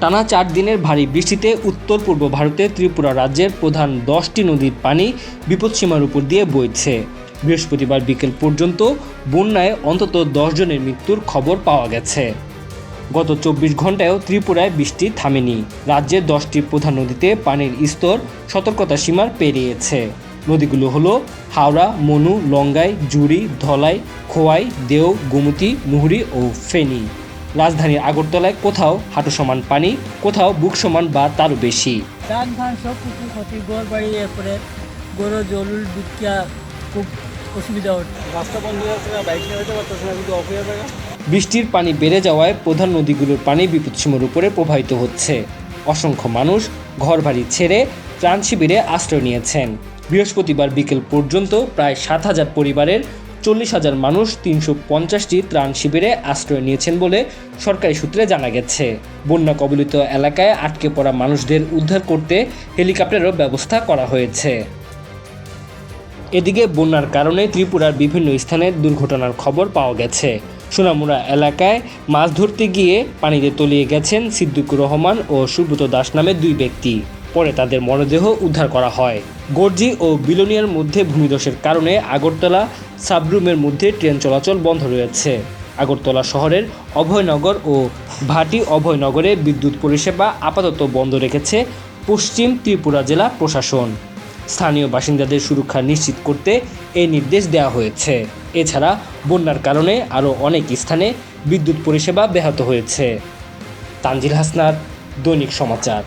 টানা চার দিনের ভারী বৃষ্টিতে উত্তর পূর্ব ভারতের ত্রিপুরা রাজ্যের প্রধান দশটি নদীর পানি বিপদসীমার উপর দিয়ে বইছে। বৃহস্পতিবার বিকেল পর্যন্ত বন্যায় অন্তত জনের মৃত্যুর খবর পাওয়া গেছে। গত চব্বিশ ঘন্টায়ও ত্রিপুরায় বৃষ্টি থামেনি। রাজ্যের দশটি প্রধান নদীতে পানির স্তর সতর্কতা সীমার পেরিয়েছে। নদীগুলো হলো হাওড়া, মনু, লঙ্গাই, জুড়ি, ধলাই, খোয়াই, দেও, গোমতী মুহুরী ও ফেনী। রাজধানীর আগরতলায় কোথাও হাঁটু সমান পানি কোথাও বুক সমান বা তারও বেশি। ধান ফান সব কিছু ক্ষতি বাড়ি এরপরে গরু জলুল বিক্রিয়া খুব অসুবিধা হচ্ছে। রাস্তা বন্ধ হয়ে যাচ্ছে না বাইক নিয়ে যেতে পারতেছে না কিন্তু অফ বৃষ্টির পানি বেড়ে যাওয়ায় প্রধান নদীগুলোর পানি বিপদসীমার উপরে প্রবাহিত হচ্ছে। অসংখ্য মানুষ ঘরবাড়ি ছেড়ে ত্রাণ শিবিরে আশ্রয় নিয়েছেন। বৃহস্পতিবার বিকেল পর্যন্ত প্রায় সাত হাজার পরিবারের চল্লিশ হাজার মানুষ তিনশো পঞ্চাশটি ত্রাণ শিবিরে আশ্রয় নিয়েছেন বলে সরকারি সূত্রে জানা গেছে। বন্যা কবলিত এলাকায় আটকে পড়া মানুষদের উদ্ধার করতে হেলিকপ্টারেরও ব্যবস্থা করা হয়েছে। এদিকে বন্যার কারণে ত্রিপুরার বিভিন্ন স্থানে দুর্ঘটনার খবর পাওয়া গেছে। সোনামুড়া এলাকায় মাছ ধরতে গিয়ে পানিতে তলিয়ে গেছেন সিদ্দিকুর রহমান ও সুব্রত দাস নামে দুই ব্যক্তি। পরে তাদের মরদেহ উদ্ধার করা হয়। গর্জি ও বিলোনিয়ার মধ্যে ভূমিধসের কারণে আগরতলা সাবরুমের মধ্যে ট্রেন চলাচল বন্ধ রয়েছে। আগরতলা শহরের অভয়নগর ও ভাটি অভয়নগরে বিদ্যুৎ পরিষেবা আপাতত বন্ধ রেখেছে পশ্চিম ত্রিপুরা জেলা প্রশাসন। স্থানীয় বাসিন্দাদের সুরক্ষা নিশ্চিত করতে এই নির্দেশ দেওয়া হয়েছে। এছাড়া বন্যার কারণে আরও অনেক স্থানে বিদ্যুৎ পরিষেবা ব্যাহত হয়েছে। তানজিল হাসনার দৈনিক সমাচার।